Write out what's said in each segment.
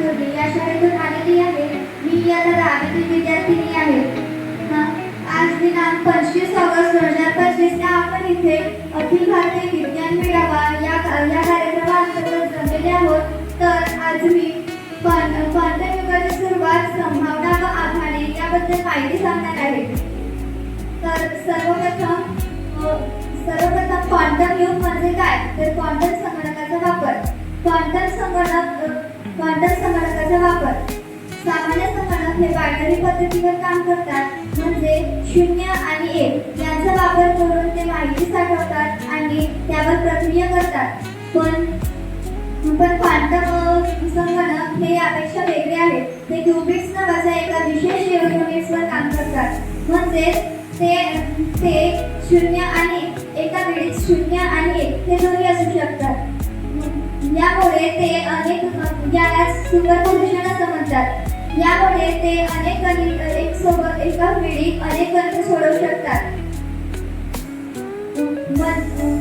सुर्वे या शाळेतून आलेली आहे. मी या दहावीतील विद्यार्थिनी आहे. आज दिनांक पंचवीस ऑगस्ट दोन हजार पंचवीस आपण इथे अखिल भारतीय विज्ञान मेळावा या या कार्यक्रमाअंतर्गत जमलेले आहोत तर आज मी पण क्वांटम युगाची सुरुवात संभावना व आव्हाने याबद्दल माहिती सांगणार आहे. तर सर्वप्रथम सर्वप्रथम क्वांटम युग म्हणजे काय? तर क्वांटम संगणकाचा वापर. क्वांटम संगणक क्वांटम संगणकाचा वापर. सामान्य संगणक हे बायनरी पद्धतीवर काम करतात म्हणजे शून्य आणि एक यांचा वापर करून ते माहिती साठवतात आणि त्यावर प्रक्रिया करतात. पण पण क्वांटम संगणक हे यापेक्षा वेगळे आहेत ते क्युबिट्स नावाच्या एका विशेष इलेक्ट्रॉनिक्सवर काम करतात. म्हणजे ते ते शून्य आणि एका वेळेस शून्य आणि एक हे दोन्ही असू शकतात. यामुळे ते अनेक याला सुपरपोजिशन असं म्हणतात. यामुळे ते अनेक अनेक एक सोबत एका वेळी अनेक गणित सोडवू शकतात.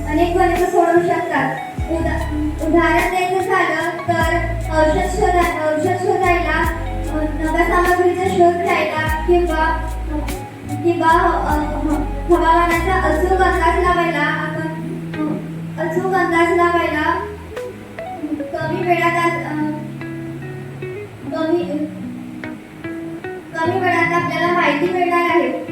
अनेक गणित सोडवू शकतात. उदा उदाहरण द्यायचं झालं तर औषध शोधा औषध शोधायला नव्या सामग्रीचा शोध घ्यायला किंवा किंवा हवामानाचा अचूक अंदाज लावा. कमी कमी वेळात आपल्याला माहिती मिळणार आहे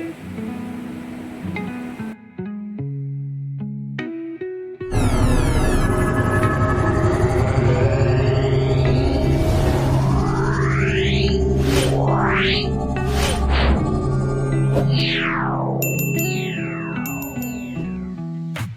Meow.